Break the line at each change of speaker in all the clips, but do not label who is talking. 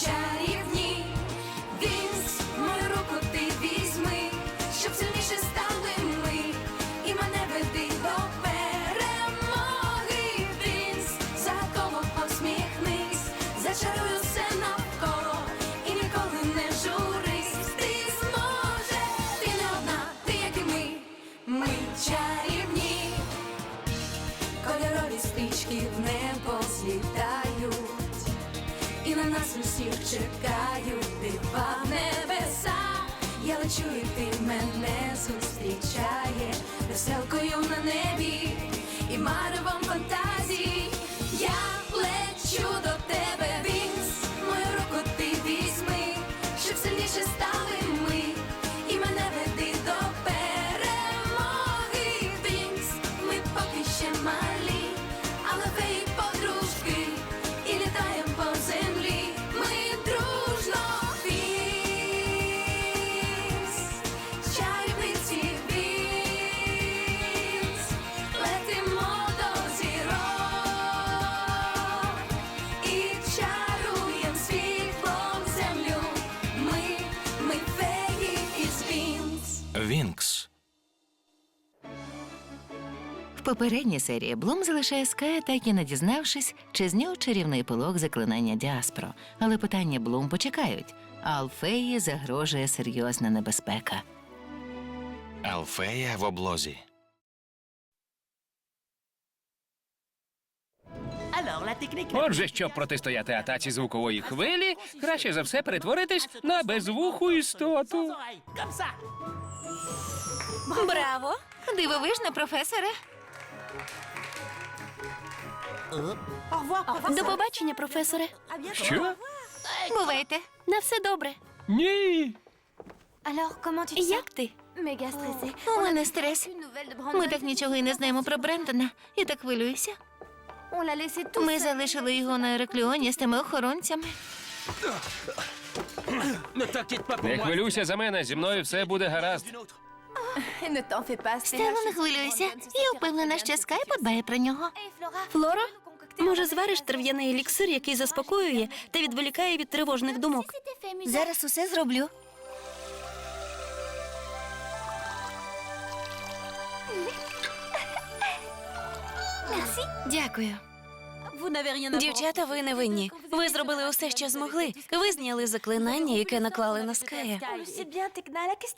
чарівні. Усіх
попередній серії Блум залишає Ская, так і не дізнавшись, чи з нього чарівний пилок заклинання Діаспро. Але питання Блум почекають, Алфеї загрожує серйозна небезпека.
Алфея в облозі.
Отже, щоб протистояти атаці звукової хвилі, краще за все перетворитись на безвуху істоту.
Браво! Дивовижно, професоре.
До побачення, професоре.
Що?
Бувайте.
На все добре.
Ні.
Як ти?
У мене стрес. Ми так нічого і не знаємо про Брендона. Я так хвилююся. Ми залишили його на Ерекліоні з тими охоронцями.
Не хвилюйся за мене, зі мною все буде гаразд.
Стело, не хвилюйся. Я впевнена, що Скай подбає про нього.
Флоро? Може, звариш трав'яний еліксир, який заспокоює та відволікає від тривожних думок?
Зараз усе зроблю. Дякую.
Дівчата, ви не винні. Ви зробили усе, що змогли. Ви зняли заклинання, яке наклали на Ская.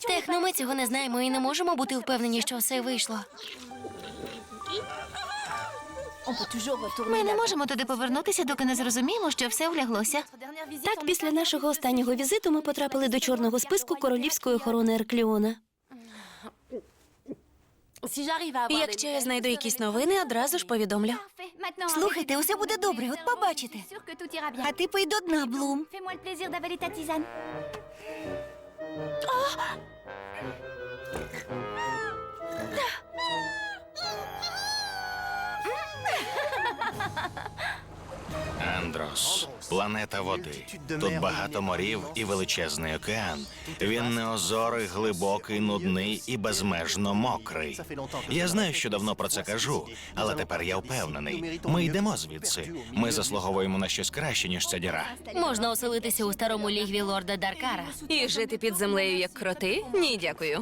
Техно, ми цього не знаємо і не можемо бути впевнені, що все вийшло.
Ми не можемо туди повернутися, доки не зрозуміємо, що все вляглося.
Так, після нашого останнього візиту ми потрапили до чорного списку королівської охорони Еркліона. Якщо я знайду якісь новини, одразу ж повідомлю.
Слухайте, усе буде добре, от побачите. А ти пий до дна, Блум.
Андрос. Планета води. Тут багато морів і величезний океан. Він неозорий, глибокий, нудний і безмежно мокрий. Я знаю, що давно про це кажу, але тепер я впевнений. Ми йдемо звідси. Ми заслуговуємо на щось краще, ніж ця діра.
Можна оселитися у старому лігві лорда Даркара.
І жити під землею як кроти? Ні, дякую.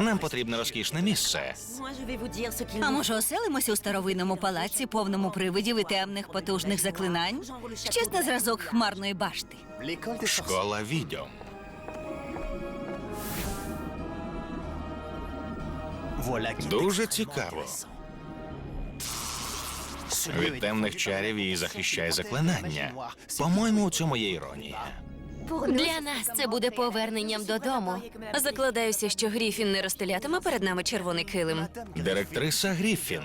Нам потрібне розкішне місце.
А може, оселимося у старовинному палаці, повному привидів і темних потужних заклинань? Щось на зразок хмарної башти.
Школа відьом. Дуже цікаво. Від темних чарів її захищає заклинання. По-моєму, у цьому є іронія.
Для нас це буде поверненням додому.
Закладаюся, що Гріфін не розстелятиме перед нами червоний килим.
Директриса Гріфін.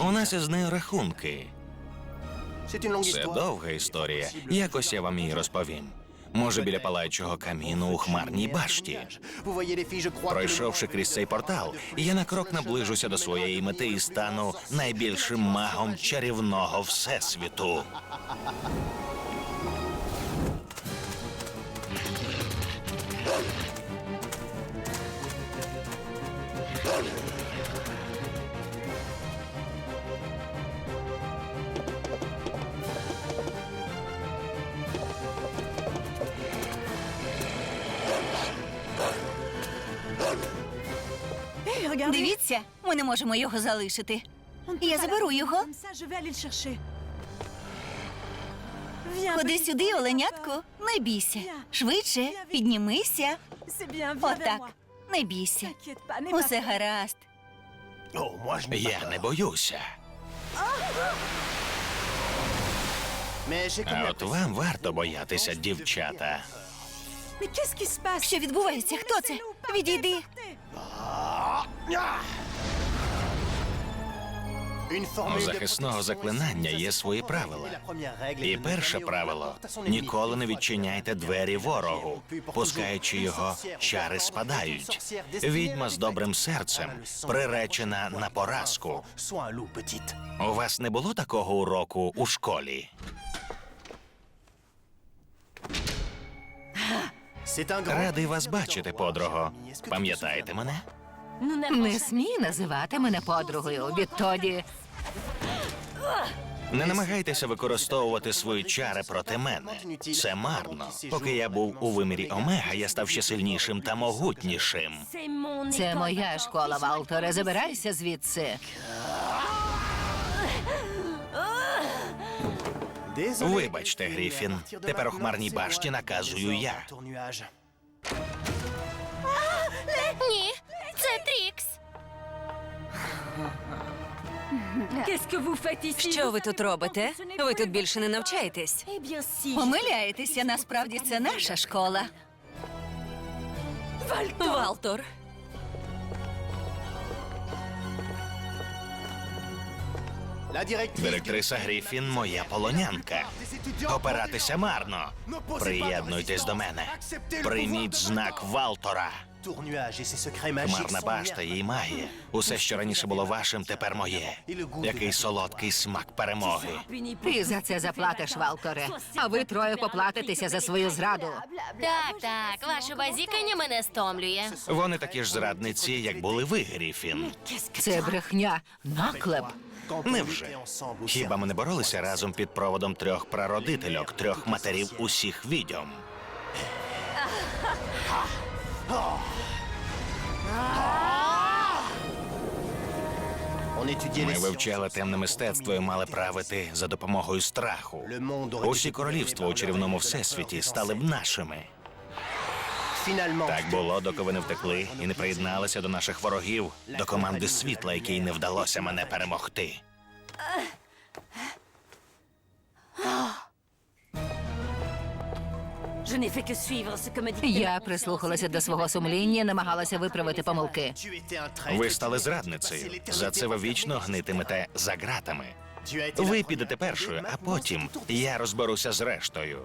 У нас із нею рахунки. Це довга історія. Якось я вам її розповім. Може, біля палаючого каміну у хмарній башті. Пройшовши крізь цей портал, я на крок наближуся до своєї мети і стану найбільшим магом чарівного всесвіту.
Ми не можемо його залишити. Я заберу його. Ходи сюди, оленятко. Не бійся. Швидше, піднімися. Отак. Не бійся. Усе гаразд.
Я не боюся. А от вам варто боятися, дівчата.
Що відбувається? Хто це? Відійди.
У захисного заклинання є свої правила. І перше правило ніколи не відчиняйте двері ворогу. Пускаючи його, чари спадають. Відьма з добрим серцем приречена на поразку. У вас не було такого уроку у школі? Радий вас бачити, подруго. Пам'ятаєте мене?
Не смій називати мене подругою. Відтоді
Не намагайтеся використовувати свої чари проти мене. Це марно. Поки я був у вимірі Омега, я став ще сильнішим та могутнішим.
це моя школа, Валторе. Забирайся звідси.
Вибачте, Гріфін. Тепер у хмарній башті наказую я.
Ні.
Що ви тут робите? Ви тут більше не навчаєтесь.
Помиляєтеся, насправді це наша школа.
Валтор.
Директриса Гріфін моя полонянка. Опиратися марно. Приєднуйтесь до мене. Прийміть знак Валтора. Хмарна башта, її магія. Усе, що раніше було вашим, тепер моє. Який солодкий смак перемоги.
Ти за це заплатиш, Валторе. А ви троє поплатитеся за свою зраду.
Так, так, ваше базікання мене стомлює.
Вони такі ж зрадниці, як були ви, Гріфін.
Це брехня, наклеп.
Невже? Хіба ми не боролися разом під проводом трьох прародительок, трьох матерів усіх відьом? Ми вивчали темне мистецтво і мали правити за допомогою страху. Усі королівства у чарівному всесвіті стали б нашими. Так було, доки ви не втекли і не приєдналися до наших ворогів, до команди світла, якій не вдалося мене перемогти.
Я прислухалася до свого сумління, намагалася виправити помилки.
Ви стали зрадницею. За це ви вічно гнитимете за ґратами. Ви підете першою, а потім я розберуся з рештою.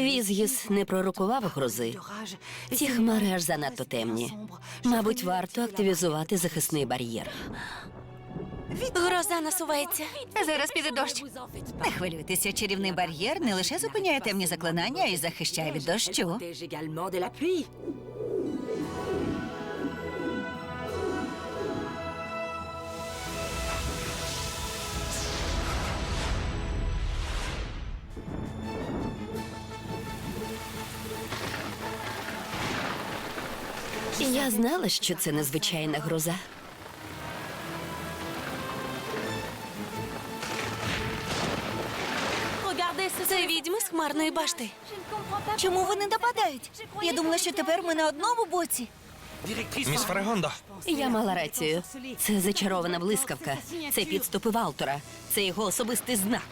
Візгіс не пророкував грози. Ці хмари аж занадто темні. Мабуть, варто активізувати захисний бар'єр.
Гроза насувається.
Зараз піде дощ.
Не хвилюйтеся, чарівний бар'єр не лише зупиняє темні заклинання і захищає від дощу.
Я знала, що це незвичайна гроза.
Це відьми з хмарної башти.
Чому вони нападають? Я думала, що тепер ми на одному боці.
Міс Фарагондо,
Я мала рацію. Це зачарована блискавка. Це підступи Валтора. Це його особистий знак.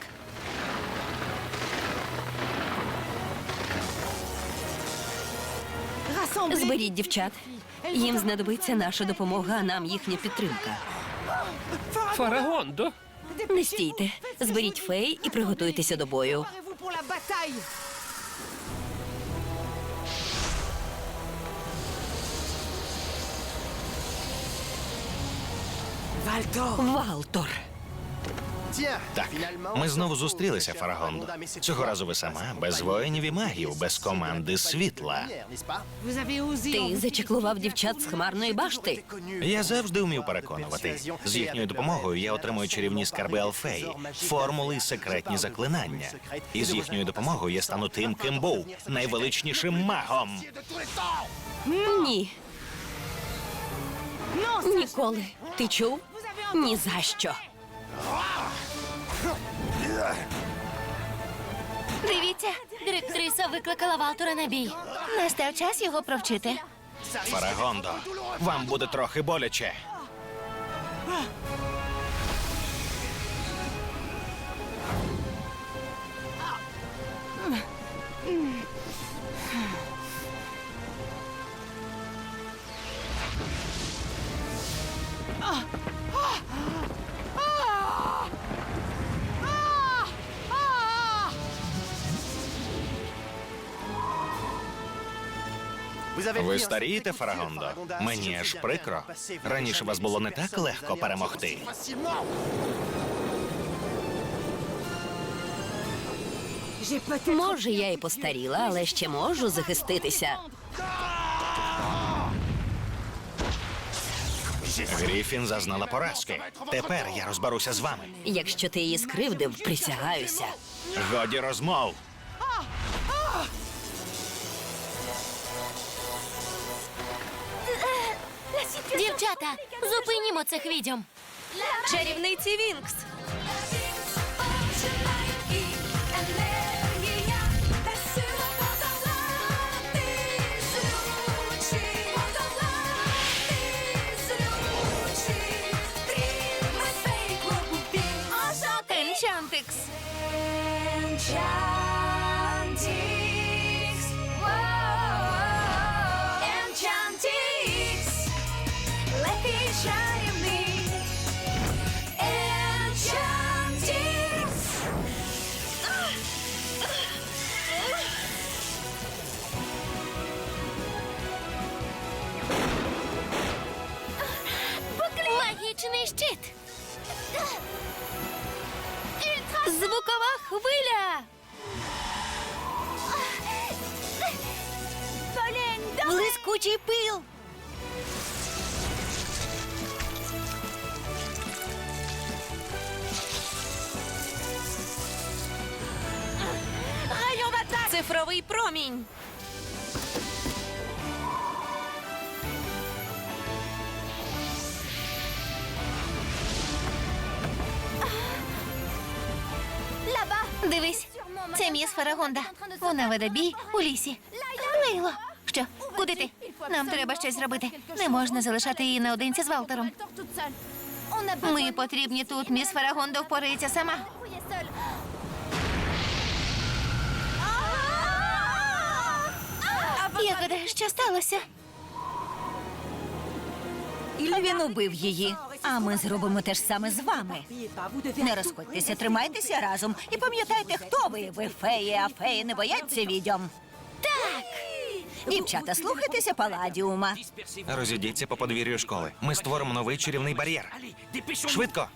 Зберіть дівчат. Їм знадобиться наша допомога, а нам їхня підтримка.
Фарагондо.
Не стійте. Зберіть фей і приготуйтеся до бою. Валтор.
Так, ми знову зустрілися, Фарагондо. Цього разу ви сама, без воїнів і магів, без команди світла.
Ти зачеклував дівчат з хмарної башти.
Я завжди вмів переконувати. З їхньою допомогою я отримую чарівні скарби Алфеї, формули і секретні заклинання. І з їхньою допомогою я стану тим, ким був найвеличнішим магом.
Ні. Ніколи. Ти чув? Ні за що.
Дивіться, директриса викликала Валтора на бій.
Настав час його провчити.
Фарагондо, вам буде трохи боляче. Ви старієте, Фарагондо? Мені аж прикро. Раніше вас було не так легко перемогти.
Може, я і постаріла, але ще можу захиститися.
Гріфін зазнала поразки. Тепер я розберуся з вами.
Якщо ти її скривдив, присягаюся.
Годі розмов.
Дівчата, зупинімо цих відьом. Чарівниці Вінкс.
енергія, та
хвиля.
Блискучий пил.
Цифровий промінь.
Міс Фарагонда. Вона веде бій у лісі. Лейло, що? Куди ти? Нам треба щось зробити. Не можна залишати її наодинці з Валтером. Ми потрібні тут. Міс Фарагонда впорається сама. Я що сталося?
Він убив її. А ми зробимо те ж саме з вами. Не розходьтеся, тримайтеся разом і пам'ятайте, хто ви. Ви феї, а феї не бояться відьом. Так! Дівчата, слухайтеся Паладіума.
Розійдіться по подвір'ю школи. Ми створимо новий чарівний бар'єр. Швидко.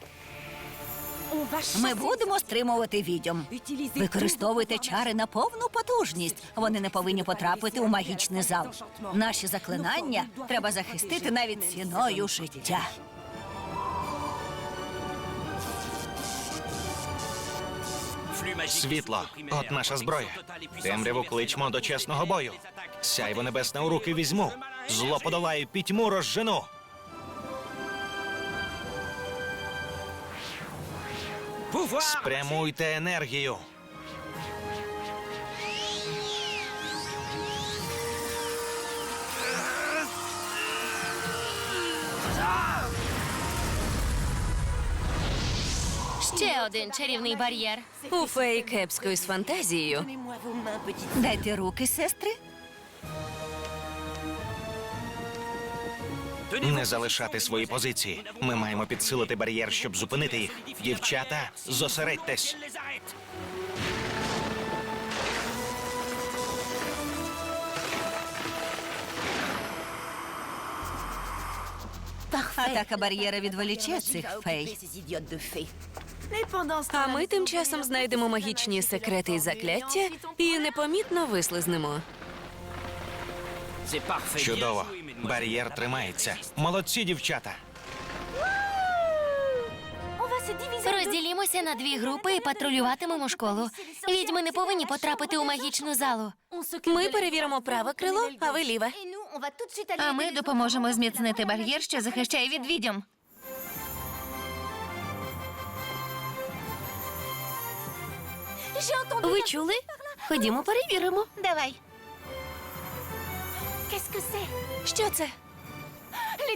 Ми будемо стримувати відьом. Використовуйте чари на повну потужність. Вони не повинні потрапити у магічний зал. Наші заклинання треба захистити навіть ціною життя.
Світло, от наша зброя. Темряву кличмо до чесного бою. Сяйво небесне у руки візьму. Зло подолаю, пітьму розжену. Спрямуйте енергію.
Ще один чарівний бар'єр.
У феї кепської з фантазією.
Дайте руки, сестри.
Не залишати свої позиції. Ми маємо підсилити бар'єр, щоб зупинити їх. Дівчата, зосередьтесь.
Атака бар'єра відволіче цих фей.
А ми тим часом знайдемо магічні секрети і закляття і непомітно вислизнемо.
Чудово. Бар'єр тримається. Молодці, дівчата.
Розділімося на дві групи і патрулюватимемо школу. Відьми не повинні потрапити у магічну залу.
Ми перевіримо праве крило, а ви ліве.
А ми допоможемо зміцнити бар'єр, що захищає від відьом.
Ви чули? Ходімо перевіримо.
Давай.
Що це?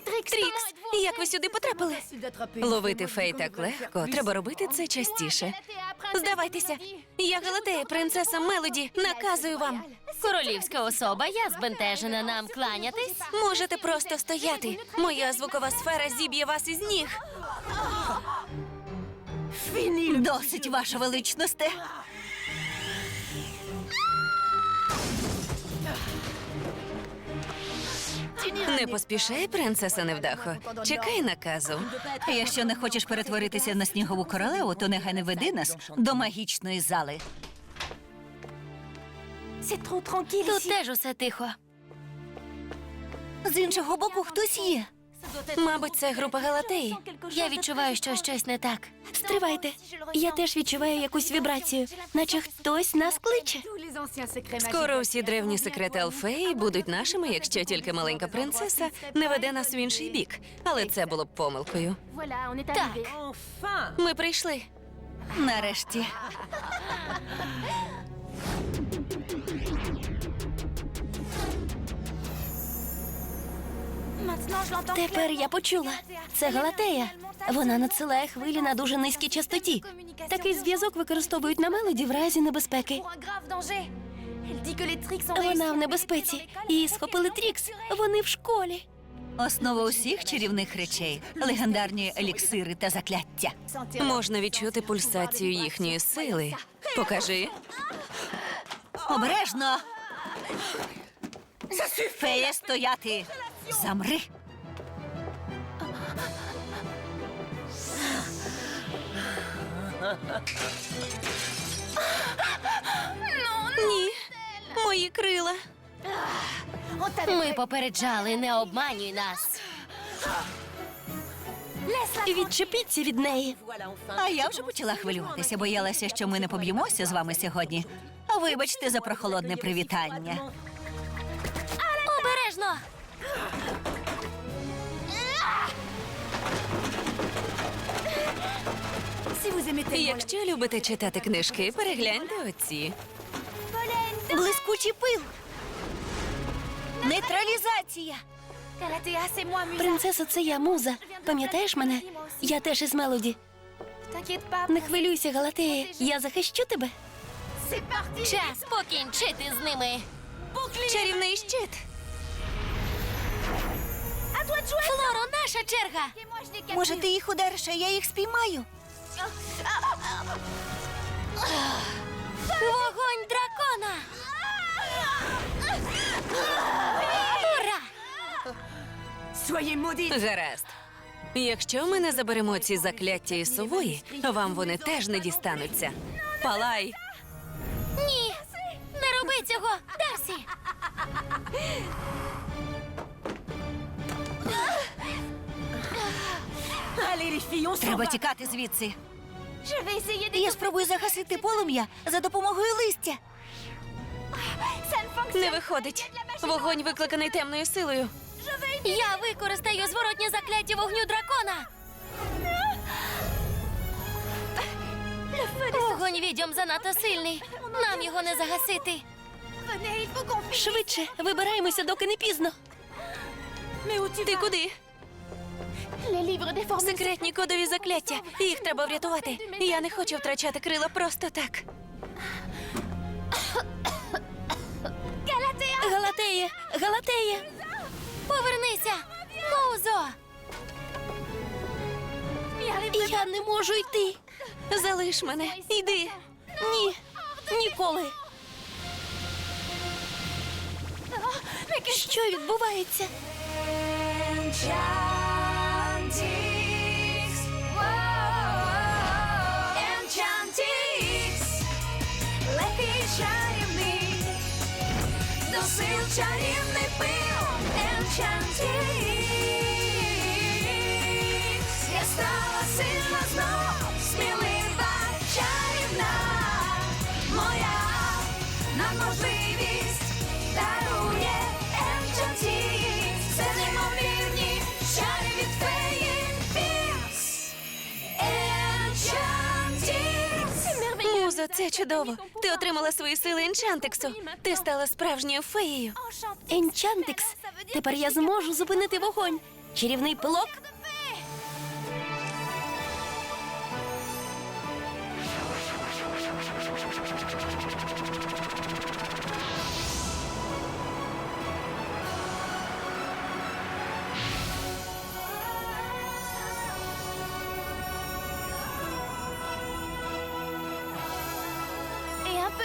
Трікс, як ви сюди потрапили? Ловити фей так легко. Треба робити це частіше. Здавайтеся, я Галатея, принцеса Мелоді. Наказую вам.
Королівська особа, я збентежена нам кланятись.
Можете просто стояти. Моя звукова сфера зіб'є вас із ніг.
Досить, ваша величносте.
Не поспішай, принцеса невдахо. Чекай наказу.
Якщо не хочеш перетворитися на снігову королеву, то нехай не веди нас до магічної зали.
Тут теж усе тихо.
З іншого боку, хтось є.
Мабуть, це група Галатеї.
Я відчуваю, що щось не так.
Стривайте. Я теж відчуваю якусь вібрацію, наче хтось нас кличе. Скоро усі древні секрети Алфеї будуть нашими, якщо тільки маленька принцеса не веде нас в інший бік. Але це було б помилкою.
Так,
Ми прийшли.
Нарешті.
Тепер я почула. Це Галатея. Вона надсилає хвилі на дуже низькій частоті. Такий зв'язок використовують на мелоді в разі небезпеки. Вона в небезпеці. Її схопили Трікс. Вони в школі.
Основа усіх чарівних речей легендарні еліксири та закляття.
Можна відчути пульсацію їхньої сили. Покажи.
Обережно. Фея стояти. Замри.
Ні. Мої крила.
ми попереджали, не обманюй нас.
Відчепіться від неї.
А я вже почала хвилюватися, боялася, що ми не поб'ємося з вами сьогодні. Вибачте за прохолодне привітання.
Обережно!
Якщо любите читати книжки, перегляньте оці.
Блискучий пил. Нейтралізація.
Принцеса, це я муза. Пам'ятаєш мене? Я теж із мелоді. Не хвилюйся, Галатея. Я захищу тебе.
Час покінчити з ними.
Чарівний щит.
Флоро, наша черга.
Може, ти їх удариш, а я їх спіймаю?
Вогонь дракона. Ура!
Гаразд. Якщо ми не заберемо ці закляття із сової, вам вони теж не дістануться. Палай!
Ні, не роби цього, Дарсі.
Треба тікати звідси. Я спробую загасити полум'я за допомогою листя.
Не виходить. Вогонь викликаний темною силою.
Я використаю зворотнє закляття вогню дракона. Вогонь відьом занадто сильний. Нам його не загасити.
Швидше, вибираємося, доки не пізно. Ти куди? Секретні кодові закляття. Їх треба врятувати. Я не хочу втрачати крила просто так. Галатея! Галатея!
Повернися, музо.
Я не можу йти. Залиш мене. Йди. Ні. Ніколи. Що відбувається? Enchantix. Whoa. Enchantix.
Легкий чарівний. До чарівний пил. Enchantix. Я стала сильна знов. Смілива чарівна. Моя. Нам можливо. Енчантікс.
Це чудово. Ти отримала свої сили енчантексу. Ти стала справжньою феєю.
Енчантикс. Тепер я зможу зупинити вогонь. Чарівний пилок.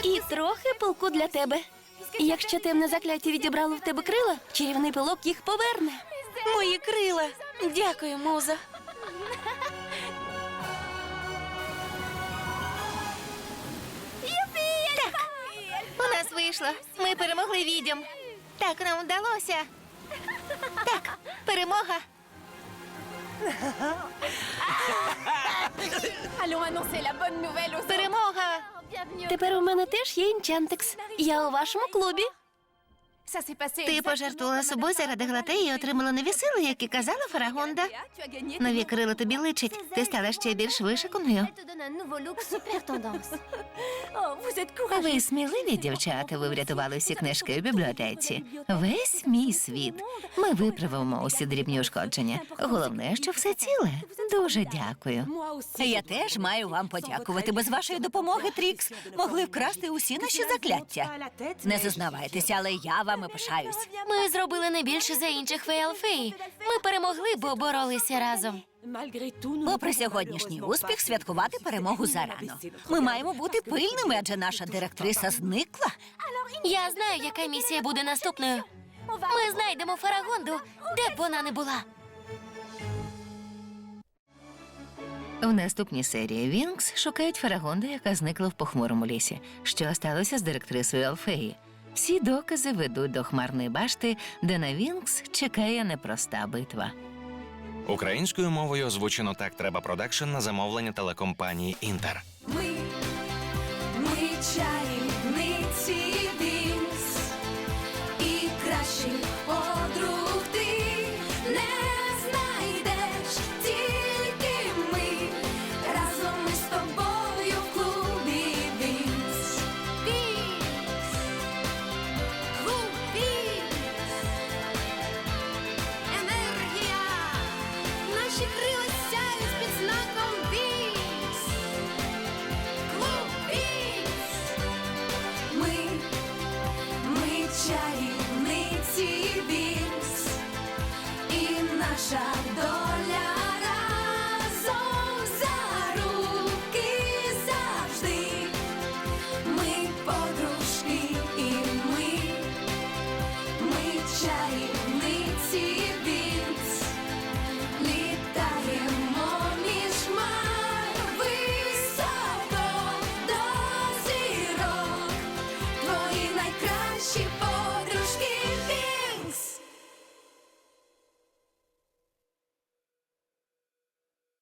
І трохи пилку для тебе. Якщо темне закляття відібрало в тебе крила, чарівний пилок їх поверне.
Мої крила. Дякую, музо.
У нас вийшло. Ми перемогли відьом. Так нам вдалося. Так, перемога. Перемога.
Тепер у мене теж є інчантекс. Я у вашому клубі.
Ти пожертвувала собою заради глатеї і отримала нові сили, як і казала Фарагонда. Нові крила тобі личить. Ти стала ще більш вишиканою. Ви сміливі дівчата, ви врятували всі книжки у бібліотеці. Весь мій світ. Ми виправимо усі дрібні ушкодження. Головне, що все ціле. Дуже дякую.
Я теж маю вам подякувати. Без вашої допомоги, Трікс, могли вкрасти усі наші закляття. Не зазнавайтеся, але я вами пишаюсь.
Ми зробили не більше за інших фейлфеї. Ми перемогли, бо боролися разом.
Попри сьогоднішній успіх, святкувати перемогу зарано. Ми маємо бути пильними, адже наша директриса зникла.
Я знаю, яка місія буде наступною. Ми знайдемо Фарагонду, де б вона не була.
В наступній серії Вінкс шукають Фарагонду, яка зникла в похмурому лісі. Що сталося з директрисою Алфеї? Всі докази ведуть до хмарної башти, де на Вінкс чекає непроста битва.
Українською мовою озвучено так треба продакшн на замовлення телекомпанії Інтер.
Ми, ми чарівниці